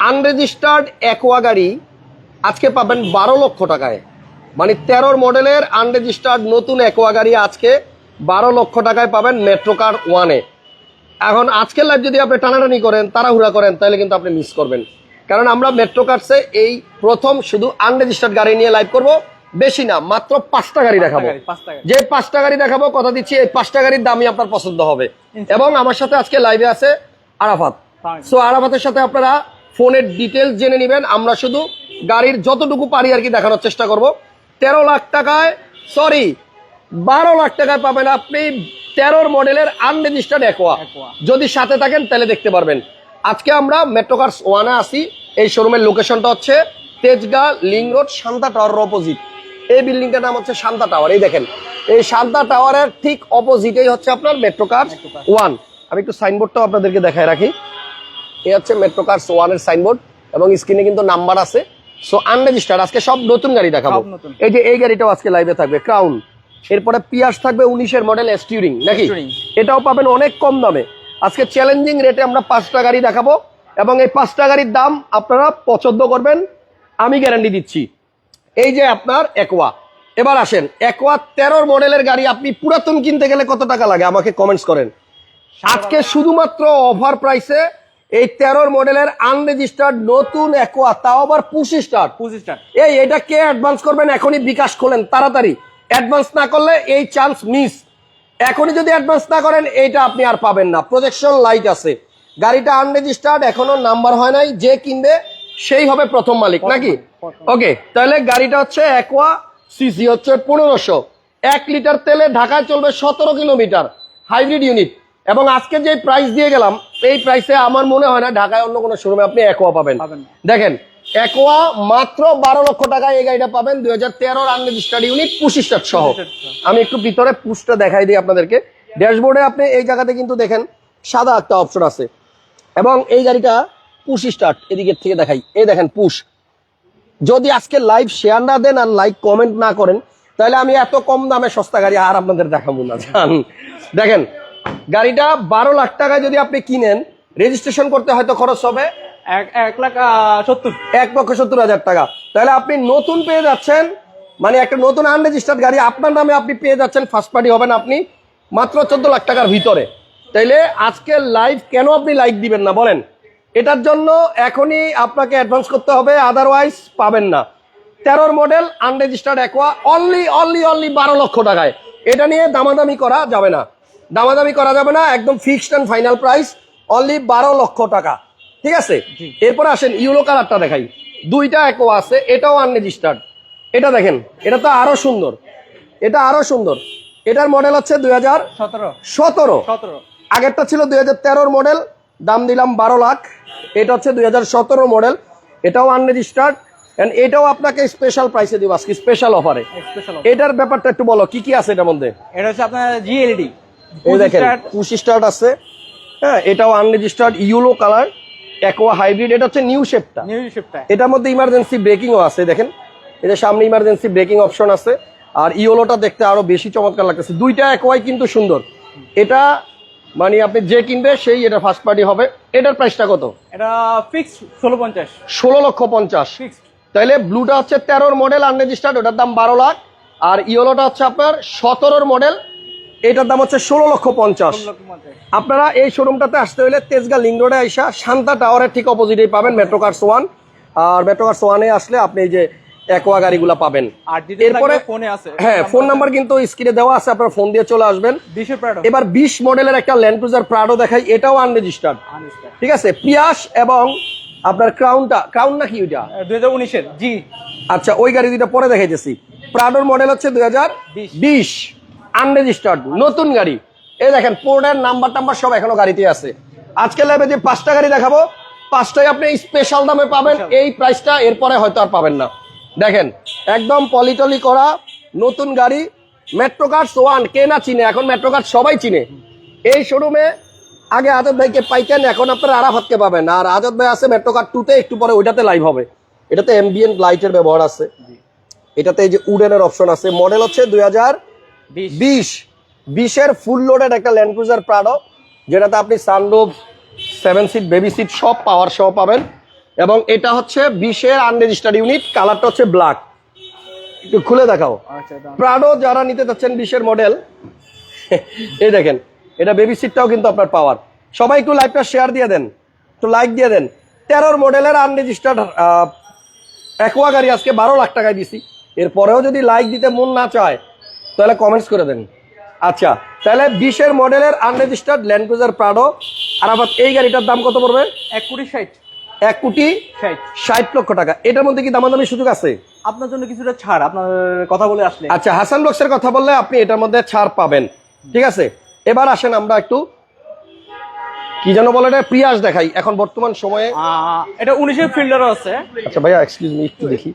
Unregistered aqua গাড়ি আজকে পাবেন বারো লক্ষ টাকায়। মানে তেরোর মডেলের আনরেজিস্টার্ড নতুন একোয়া গাড়ি আজকে বারো লক্ষ টাকায় পাবেন মেট্রো কার ওয়ানে এখন আজকের লাইভ যদি আপনি টানাটানি করেন তাড়াহুড়া করেন তাহলে কিন্তু আপনি মিস করবেন। কারণ আমরা মেট্রো কার্সে এই প্রথম শুধু আনরেজিস্টার্ড গাড়ি নিয়ে লাইভ করব বেশি না মাত্র পাঁচটা গাড়ি দেখাবো। যে পাঁচটা গাড়ি দেখাবো কথা দিচ্ছি এই পাঁচটা গাড়ির দামই আপনার পছন্দ হবে। এবং আমার সাথে আজকে লাইভে আছে আরাফাত। সো আরাফাতের সাথে আপনারা ফোনের ডিটেলস জেনে নেবেন। আমরা শুধু গাড়ির যতটুকু পারি আর কি দেখানোর চেষ্টা করব। তেরো লাখ টাকায় সরি বারো লাখ টাকায় পাবেন আপনি তেরোর মডেলের আনরেজিস্টার্ড একোয়া যদি সাথে থাকেন তাহলে দেখতে পারবেন। আজকে আমরা মেট্রো কার্স ওয়ানে আসি এই শোরুমের লোকেশনটা হচ্ছে তেজগাঁ লিং রোড শান্তা টাওয়ারের অপোজিট এই বিল্ডিংটার নাম হচ্ছে শান্তা টাওয়ার এই দেখেন। এই শান্তা টাওয়ারের ঠিক অপোজিটেই হচ্ছে আপনার মেট্রো কার্স ওয়ান আমি একটু সাইনবোর্ডটাও আপনাদেরকে দেখায় রাখি। এই হচ্ছে মেট্রো কার্স ওয়ানের সাইনবোর্ড এবং স্ক্রিনে কিন্তু নাম্বার আছে। সো আনরেজিস্টার্ড আজকে সব নতুন গাড়ি দেখাবো। এই যে এই গাড়িটাও আজকে লাইভে থাকবে ক্রাউন এরপরে পিয়াস থাকবে উনিশের মডেল স্টিউরিং নাকি? এটাও পাবেন অনেক কম দামে। আজকে চ্যালেঞ্জিং রেটে আমরা পাঁচটা গাড়ি দেখাবো এবং এই পাঁচটা গাড়ির দাম আপনারা পছন্দ করবেন আমি গ্যারান্টি দিচ্ছি। এই যে আপনার একোয়া এবার আসেন একোয়া তেরোর মডেলের গাড়ি আপনি পুরাতন কিনতে গেলে কত টাকা লাগে? আমাকে কমেন্টস করেন। আজকে শুধুমাত্র অফার প্রাইসে এই তেরোর মডেলের আনরেজিস্টার্ড নতুন একোয়া তাও আবার পুশি স্টার পঁচিশ স্টার এই এটা কে অ্যাডভান্স করবেন? এখনই বিকাশ খোলেন তাড়াতাড়ি। অ্যাডভান্স না করলে এই চান্স মিস এখনই যদি অ্যাডভান্স না করেন এইটা আপনি আর পাবেন না। প্রজেকশন লাইট আছে। গাড়িটা আনরেজিস্টার্ড এখনও নাম্বার হয় নাই যে কিনবে সেই হবে প্রথম মালিক নাকি? ওকে তাহলে গাড়িটা হচ্ছে একোয়া সিসি হচ্ছে পনেরোশো। এক লিটার তেলে ঢাকায় চলবে সতেরো কিলোমিটার। হাইব্রিড ইউনিট এবং আজকে যে প্রাইস দিয়ে গেলাম এই প্রাইসে আমার মনে হয় না ঢাকায় অন্য কোনো শোরুমে আপনি একোয়া পাবেন। দেখেন একোয়া মাত্র বারো লক্ষ টাকায় এই গাড়িটা পাবেন দুই হাজার তেরোর আনরেজিস্টার্ড ইউনিট পুশিস্টার সহ। আমি একটু ভিতরে পুশটা দেখাই দিই আপনাদেরকে। ড্যাশবোর্ডে আপনি এই জায়গাতে কিন্তু দেখেন সাদা একটা অপশন আছে। এবং এই গাড়িটা পুশ স্টার্ট এদিকের থেকে দেখাই। এই দেখেন পুশ যদি আজকে লাইভ শেয়ার না দেন আর লাইক কমেন্ট না করেন তাহলে আমি এত কম দামে সস্তা গাড়ি আর আপনাদের দেখাবো না দেখেন গাড়িটা বারো লাখ টাকায় যদি আপনি কিনেন রেজিস্ট্রেশন করতে হয়তো খরচ হবে এক লাখ সত্তর। এক পক্ষ সত্তর হাজার টাকা। তাহলে আপনি নতুন পেয়ে যাচ্ছেন মানে একটা নতুন আনরেজিস্টার্ড গাড়ি আপনার নামে আপনি পেয়ে যাচ্ছেন ফার্স্ট পার্টি হবেন আপনি মাত্র চোদ্দ লাখ টাকার ভিতরে। তাইলে আজকে লাইভ কেন আপনি লাইক দিবেন না বলেন? এটার জন্য এখনই আপনাকে অ্যাডভান্স করতে হবে আদারওয়াইজ পাবেন না। তেরোর model unregistered Aqua only only only বারো লক্ষ টাকায়। এটা নিয়ে দামাদামি করা যাবে না। দামাদামি করা যাবে না একদম fixed and final price only বারো লক্ষ টাকা। ঠিক আছে? এরপর আসেন ইউলো কালারটা দেখাই। দুইটা একো আছে এটাও আনরেজিস্টার্ড এটা দেখেন এটা তো আরও সুন্দর। এটা আরও সুন্দর। এটার মডেল হচ্ছে দুই হাজার সতেরো। আগেরটা ছিল দুই হাজার তেরোর মডেল দাম দিলাম বারো লাখ। এটা হচ্ছে দুই হাজার সতেরো মডেল এটাও আনরেজিস্টার্ড এন্ড এটাও আপনাকে স্পেশাল প্রাইসে দিব আজকে স্পেশাল অফারে এটার ব্যাপারটা একটু বলো কি কি আছে এটার মধ্যে? এটা হচ্ছে আপনার জিএলডি এই দেখেন পুশ স্টার্ট আছে। হ্যাঁ এটাও unregistered yellow colour Aqua hybrid এটা হচ্ছে নিউ শেপটা নিউ শিফটটা এটার মধ্যে ইমার্জেন্সি ব্রেকিংও আছে দেখেন। এটা সামনে ইমার্জেন্সি ব্রেকিং অপশন আছে। আর ইওলোটা দেখতে আরও বেশি চমৎকার লাগতেছে। দুইটা একোয়াই কিন্তু সুন্দর। এটা মানে আপনি যে কিনবে সেই এটা ফার্স্ট পার্টি হবে। এটার প্রাইসটা কত? এটা ফিক্স ষোলো পঞ্চাশ। ষোলো লক্ষ পঞ্চাশ। ফিক্সড তাইলে ব্লুটা হচ্ছে তেরোর মডেল আনরেজিস্টার্ড ওটার দাম বারো লাখ। আর ইওলোটা হচ্ছে আপনার সতেরোর মডেল এটার দাম হচ্ছে ষোলো লক্ষ পঞ্চাশ। আপনারা এই শোরুমটাতে আসতে হলে তেজগা লিং রোডে আইসা শান্তা টাওয়ারের ঠিক অপোজিটেই পাবেন মেট্রো কার্স ওয়ান আর মেট্রো কার্স ওয়ানে আসলে আপনি এই যে একোয়া গাড়িগুলো পাবেন। এরপরে ফোনে আছে। হ্যাঁ ফোন নাম্বার কিন্তু স্ক্রিনে দেওয়া আছে আপনার ফোন দিয়ে চলে আসবেন। এবার বিশ মডেলের একটা ল্যান্ড ক্রুজার প্রাডো দেখাই এটাও আনরেজিস্টার্ড ঠিক আছে? পিয়াস এবং আপনার ক্রাউনটা ক্রাউন না কি ওইটা? দুই হাজার উনিশের জি। আচ্ছা ওই গাড়ি দুইটা পরে দেখাইতেছি। প্রাডোর মডেল হচ্ছে দুই হাজার বিশ। আনরেজিস্টার্ড নতুন গাড়ি। এই দেখেন পোর্টের নাম্বার টাম্বার সব এখনও গাড়িতে আছে। আজকে ল্যাবে যে পাঁচটা গাড়ি দেখাবো পাঁচটাই আপনি স্পেশাল দামে পাবেন। এই প্রাইসটা এরপরে হয়তো আর পাবেন না। দেখেন একদম পলিটলি করা নতুন গাড়ি মেট্রো কার্স ওয়ান কে না চিনে? এখন মেট্রো কার্ড সবাই চিনে। এই শোরুমে আগে আজত ভাইকে পাইতেন এখন আপনারা আরাফাতকে পাবেন। আর আজত ভাই আছে মেট্রো কার্ড টুতে একটু পরে ওইটাতে লাইভ হবে। এটাতে এমবিএন লাইটের ব্যবহার আছে। এটাতে এই যে উডেনের অপশন আছে। মডেল হচ্ছে দুই হাজার বিশ। বিশ। বিশের ফুল লোডেড একটা ল্যান্ড ক্রুজার প্রাডো যেটাতে আপনি sunroof seven seat baby seat সব পাওয়ার সহ পাবেন। এবং এটা হচ্ছে বিশের আনরেজিস্টার্ড ইউনিট কালারটা হচ্ছে ব্ল্যাক একটু খুলে দেখাও। আচ্ছা প্রাডো যারা নিতে চাচ্ছেন বিশের মডেল এই দেখেন এটা বেবি সিটটাও কিন্তু আপনার পাওয়ার সবাই একটু লাইভটা শেয়ার দিয়ে দেন একটু লাইক দিয়ে দেন। তেরোর মডেলের আনরেজিস্টার্ড একোয়া গাড়ি আজকে বারো লাখ টাকায় দিছি। এরপরেও যদি লাইক দিতে মন না চায় তাহলে কমেন্টস করে দেন। আচ্ছা তাহলে বিশের মডেলের আনরেজিস্টার্ড ল্যান্ড ক্রুজার প্রাডো আর আবার এই গাড়িটার দাম কত পড়বে? এক কোটি ষাট এক কোটি ষাট। ষাট লক্ষ টাকা। এটার মধ্যে কি দামাদামি সুযোগ আছে? আপনার জন্য কিছুটা ছাড় আপনার কথা বলে আসলে। আচ্ছা হাসান বক্সের কথা বললে আপনি এটার মধ্যে ছাড় পাবেন। ঠিক আছে? এবার আসেন আমরা একটু কি যেন বলে এটা প্রিয়াস দেখাই। এখন বর্তমান সময়ে এটা উনিশের ফিল্ডারও আছে। আচ্ছা ভাইয়া এক্সকিউজ মি একটু দেখি।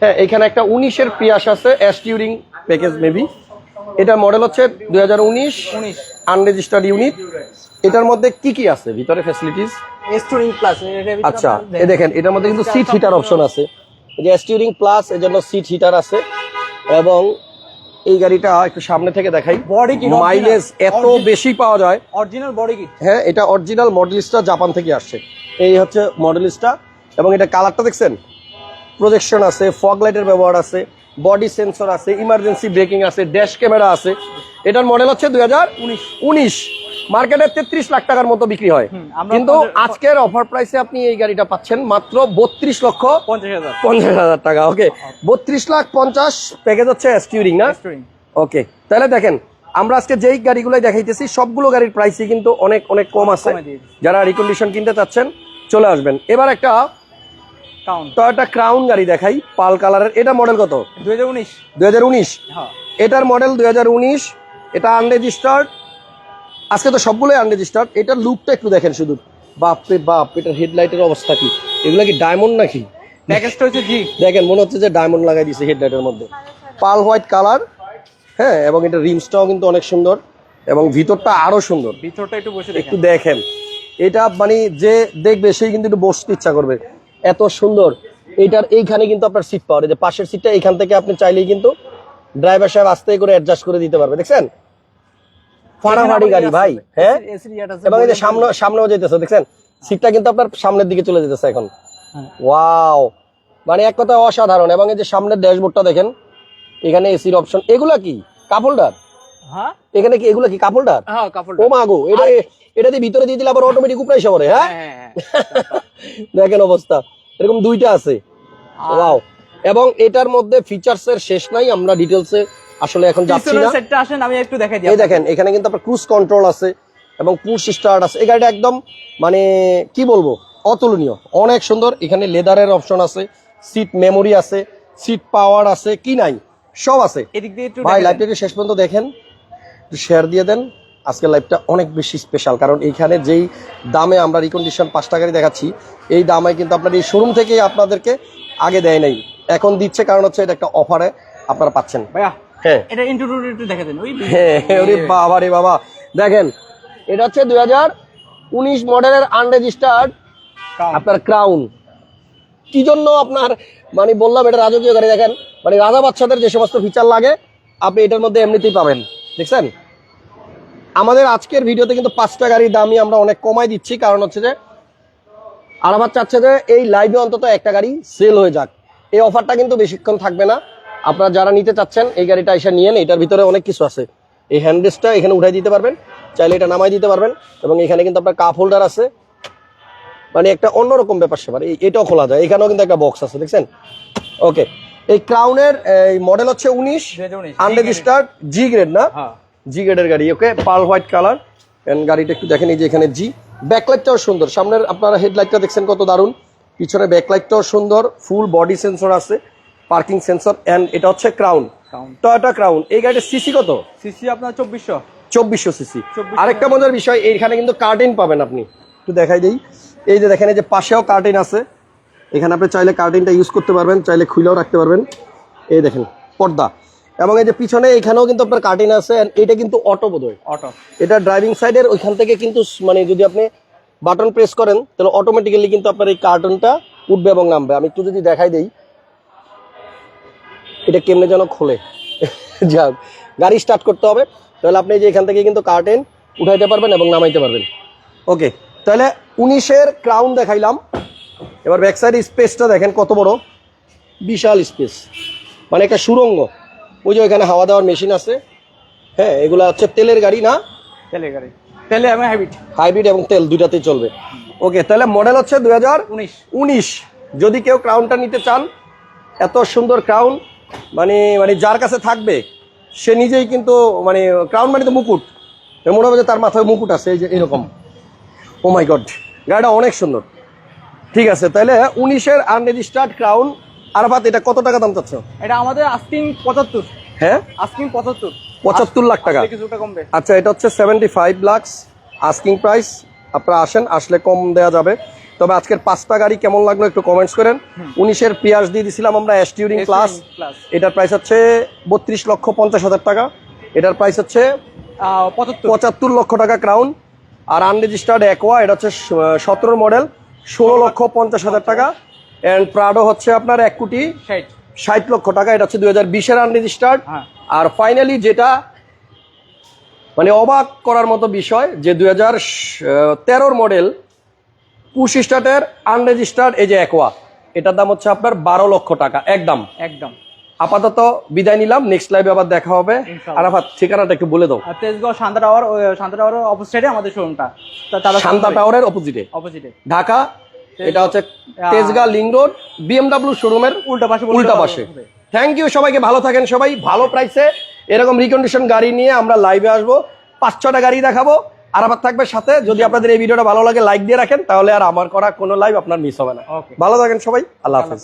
হ্যাঁ এখানে একটা উনিশের প্রিয়াস আছে এস টিউরিং প্যাকেজ মেবি এটা মডেল হচ্ছে দুই হাজার উনিশ আনরেজিস্টার্ড ইউনিট এটার মধ্যে কি কি আছে? ভিতরে ফ্যাসিলিটিস আচ্ছা এ দেখেন এটার মধ্যে কিন্তু সিট হিটার অপশন আছে। এই যে স্টিয়ারিং প্লাস এর জন্য সিট হিটার আছে। এবং এই গাড়িটা একটু সামনে থেকে দেখাই। Kit, original। মাইলেজ এত বেশি পাওয়া যায়। অরিজিনাল বডি কিট হ্যাঁ এটা অরিজিনাল মডেলিস্টটা জাপান থেকে আসছে। এই হচ্ছে মডেলিস্টটা এবং এটা কালারটা দেখছেন? প্রজেকশন আছে ফগ লাইটের ব্যবহার আছে। বডি সেন্সর আছে ইমার্জেন্সি ব্রেকিং আছে ড্যাশ ক্যামেরা আছে। এটার মডেল হচ্ছে দুই হাজার উনিশ। মার্কেটে তেত্রিশ লাখ টাকার মতো বিক্রি হয়। কিন্তু আজকের অফার প্রাইসে আপনি এই গাড়িটা পাচ্ছেন মাত্র বত্রিশ লক্ষ পঞ্চাশ হাজার। টাকা ওকে বত্রিশ লাখ পঞ্চাশ প্যাকেজ হচ্ছে স্টিউরিং না? ওকে তাহলে দেখেন আমরা আজকে যেই গাড়িগুলোই দেখাইতেছি সবগুলো গাড়ির প্রাইসই কিন্তু অনেক অনেক কম আছে। যারা রিকন্ডিশন কিনতে চাচ্ছেন চলে আসবেন। এবার একটা টয়োটা ক্রাউন গাড়ি দেখাই পাল কালারের। এটা মডেল কত? দুই হাজার উনিশ। হ্যাঁ। এটার মডেল দুই এটা আনরেজিস্টার্ড আজকে তো সবগুলোই আনরেজিস্টার্ড এটার লুকটা একটু দেখেন শুধু। বাপ রে বাপ এটার হেডলাইটের অবস্থা কি? এগুলো কি ডায়মন্ড নাকি? প্যাকেজটা হচ্ছে জি দেখেন মনে হচ্ছে যে ডায়মন্ড লাগাই দিয়েছে হেডলাইটের মধ্যে। পাল হোয়াইট কালার হ্যাঁ এবং এটা রিমসটাও কিন্তু অনেক সুন্দর এবং ভিতরটা আরও সুন্দর। ভিতরটা একটু বসে একটু দেখেন দেখেন। এটা মানে যে দেখবে সেই কিন্তু একটু বসতে ইচ্ছা করবে। এত সুন্দর। এইটার এইখানে কিন্তু আপনার সিট পাওয়ার যে পাশের সিটটা এইখান থেকে আপনি চাইলেই কিন্তু ড্রাইভার সাহেব আস্তে করে অ্যাডজাস্ট করে দিতে পারবে। দেখছেন? ফাড়াফাড়ি গাড়ি ভাই হ্যাঁ? এবং এই যে সামনে সামনেও যেতেছে দেখছেন? সিটটা কিন্তু আপনার সামনের দিকে চলে যেতেছে এখন। হ্যাঁ। ওয়াও! মানে এক কথা অসাধারণ। এবং এই যে সামনের ড্যাশবোর্ডটা দেখেন এখানে এসির অপশন এগুলা কি? কাপড়ডার হ্যাঁ? এখানে কি এগুলা কি কাপড়ডার হ্যাঁ কাপড় ও মাগো এটা এটা দিয়ে ভিতরে দিয়ে দিলে আবার অটোমেটিক উপরে এসে পড়ে হ্যাঁ হ্যাঁ হ্যাঁ। দেখেন অবস্থা। এরকম দুইটা আছে। ওয়াও এবং এটার মধ্যে ফিচার্স এর শেষ নাই আমরা ডিটেলসে আসলে এখন যাচ্ছি না। সেটটা আসেন আমি একটু দেখাই দিই এই দেখেন এখানে কিন্তু আপনার ক্রুজ কন্ট্রোল আছে এবং পুশ স্টার্ট আছে। এই গাড়িটা একদম মানে কি বলব অতুলনীয়। অনেক সুন্দর। এখানে লেদারের অপশন আছে সিট মেমোরি আছে সিট পাওয়ার আছে কি নাই সব আছে। এদিক দিয়ে একটু ভাই দেখেন। লাইভটা একটু শেষ পর্যন্ত দেখেন। একটু শেয়ার দিয়ে দেন। আজকের লাইভটা অনেক বেশি স্পেশাল কারণ এইখানে যেই দামে আমরা রিকন্ডিশন পাঁচটা গাড়ি দেখাচ্ছি এই দামে কিন্তু আপনার এই শোরুম থেকেই আপনাদেরকে আগে দেয় নাই। এখন দিচ্ছে কারণ হচ্ছে এটা একটা অফারে আপনারা পাচ্ছেন। ভাইয়া হ্যাঁ। এটা ইন্ট্রোডিউস একটু দেখে দেন হ্যাঁ ওরে বাবা রে বাবা। দেখেন এটা হচ্ছে দুই হাজার উনিশ মডেলের আনরেজিস্টার্ড আপনার ক্রাউন কি জন্য আপনার মানে বললাম এটা রাজকীয় গাড়ি দেখেন মানে রাজা বাচ্চাদের যে সমস্ত ফিচার লাগে আপনি এটার মধ্যে এমনিতেই পাবেন। দেখছেন? আমাদের আজকের ভিডিওতে কিন্তু পাঁচটা গাড়ির দামই আমরা অনেক কমাই দিচ্ছি। কারণ হচ্ছে যে আরামাত চাচ্ছে যে এই লাইভে অন্তত একটা গাড়ি সেল হয়ে যাক। এই অফারটা কিন্তু বেশিক্ষণ থাকবে না। আপনারা যারা নিতে চাচ্ছেন এই গাড়িটা এসে নিয়েন। এটার ভিতরে অনেক কিছু আছে। এই হ্যান্ডেসটা এখানে উঠাই দিতে পারবেন। চাইলে এটা নামাই দিতে পারবেন। এবং এখানে কিন্তু আপনার কাপ হোল্ডার আছে। মানে একটা অন্যরকম ব্যাপার এই- এটাও খোলা যায়। এখানেও কিন্তু একটা বক্স আছে দেখছেন? ওকে এই ক্রাউনের এই মডেল হচ্ছে উনিশ। 2019 আনরেজিস্টার্ড জি গ্রেড না? হ্যাঁ। জি গ্রেডের গাড়ি okay pearl white colour and গাড়িটা একটু দেখেন এই যে এখানে জি ব্যাকলাইটটাও সুন্দর। সামনের আপনারা হেডলাইটটা দেখছেন কত দারুণ। পিছনে ব্যাকলাইটটাও সুন্দর। ফুল বডি সেন্সর আছে পার্কিং সেন্সর অ্যান্ড এটা হচ্ছে ক্রাউন। টয়োটা ক্রাউন এই গাড়িটার সিসি কত? সিসি আপনার চব্বিশশো। চব্বিশশো সিসি আরেকটা মজার বিষয় এইখানে কিন্তু কার্টেন পাবেন আপনি। একটু দেখাই দিই। এই যে দেখেন এই যে পাশেও কার্টেন আছে। এখানে আপনি চাইলে কার্টেনটা ইউজ করতে পারবেন চাইলে খুলেও রাখতে পারবেন। এই দেখেন পর্দা। এবং এই যে পিছনে এখানেও কিন্তু আপনার কার্টেন আছে এটা কিন্তু অটো বোধহয়। অটো এটা ড্রাইভিং সাইডের ওইখান থেকে কিন্তু মানে যদি আপনি বাটন প্রেস করেন তাহলে অটোমেটিক্যালি কিন্তু আপনার এই কার্টনটা উঠবে এবং নামবে। আমি একটু যদি দেখাই দেই। এটা কেমনে যেন খোলে। যাক গাড়ি স্টার্ট করতে হবে। তাহলে আপনি যে এখান থেকে কিন্তু কার্টেন উঠাইতে পারবেন এবং নামাইতে পারবেন। ওকে তাহলে উনিশের ক্রাউন দেখাইলাম। এবার ব্যাক সাইড স্পেসটা দেখেন কত বড়। বিশাল স্পেস মানে একটা সুরঙ্গ। ওই যে ওইখানে হাওয়া দেওয়ার মেশিন আছে। হ্যাঁ এগুলো হচ্ছে তেলের গাড়ি না? তেলের গাড়ি। তেলে আমি হাইব্রিড। হাইব্রিড এবং তেল দুইটাতেই চলবে। ওকে তাহলে মডেল হচ্ছে দুই হাজার উনিশ। উনিশ। যদি কেউ ক্রাউনটা নিতে চান এত সুন্দর ক্রাউন মানে মানে যার কাছে থাকবে সে নিজেই কিন্তু মানে ক্রাউন মানে তো মুকুট। মনে হবে যে তার মাথায় মুকুট আছে এই যে এরকম। ও মাই গড গাড়িটা অনেক সুন্দর। ঠিক আছে তাহলে উনিশের আনরেজিস্টার্ড ক্রাউন আরাফাত এটা কত টাকা দাম চাচ্ছ? এটা আমাদের আস্কিং পঁচাত্তর। হ্যাঁ? আস্কিং পঁচাত্তর। পঁচাত্তর লাখ টাকা। কিছুটা কমবে। আচ্ছা এটা হচ্ছে seventy five lakhs asking price আপনারা আসেন আসলে কম দেওয়া যাবে। তবে আজকের পাঁচটা গাড়ি কেমন লাগল একটু কমেন্টস করেন। উনিশের পিয়াস দিয়ে দিছিলাম আমরা এসটিউরিং প্লাস এটার প্রাইস হচ্ছে বত্রিশ লক্ষ পঞ্চাশ হাজার টাকা। এটার প্রাইস হচ্ছে পঁচাত্তর। লক্ষ টাকা ক্রাউন আর আনরেজিস্টার্ড একোয়া এটা হচ্ছে সতেরো মডেল ষোলো লক্ষ পঞ্চাশ হাজার টাকা। অ্যান্ড প্রাডো হচ্ছে আপনার এক কোটি ষাট। লক্ষ টাকা এটা হচ্ছে দুই হাজার বিশের আনরেজিস্টার্ড হ্যাঁ। আর ফাইনালি যেটা মানে অবাক করার মতো বিষয় যে দুই হাজার তেরোর মডেল পুশ স্টার্টের আনরেজিস্টার্ড এই যে একোয়া এটার দাম হচ্ছে আপনার বারো লক্ষ টাকা একদম। একদম। আপাতত বিদায় নিলাম নেক্সট লাইভে আবার দেখা হবে। আর আরাফাত ঠিকানাটা একটু বলে দাও। তেজগাঁও শান্তা টাওয়ার শান্তা টাওয়ার অপোজিটে আমাদের শোরুমটা শান্তা টাওয়ারের অপোজিটে অপোজিটে ঢাকা এটা হচ্ছে তেজগাঁ লিং রোড বিএমডাব্লিউ শোরুমের উল্টা পাশে উল্টা পাশে। থ্যাংক ইউ সবাইকে ভালো থাকেন সবাই। ভালো প্রাইসে এরকম রিকন্ডিশন গাড়ি নিয়ে আমরা লাইভে আসব। পাঁচ ছটা গাড়ি দেখাবো। আর আবার থাকবে সাথে। যদি আপনাদের এই ভিডিওটা ভালো লাগে লাইক দিয়ে রাখেন তাহলে আর আমার করা কোনো লাইভ আপনার মিস হবে না। ভালো থাকেন সবাই। আল্লাহ হাফেজ।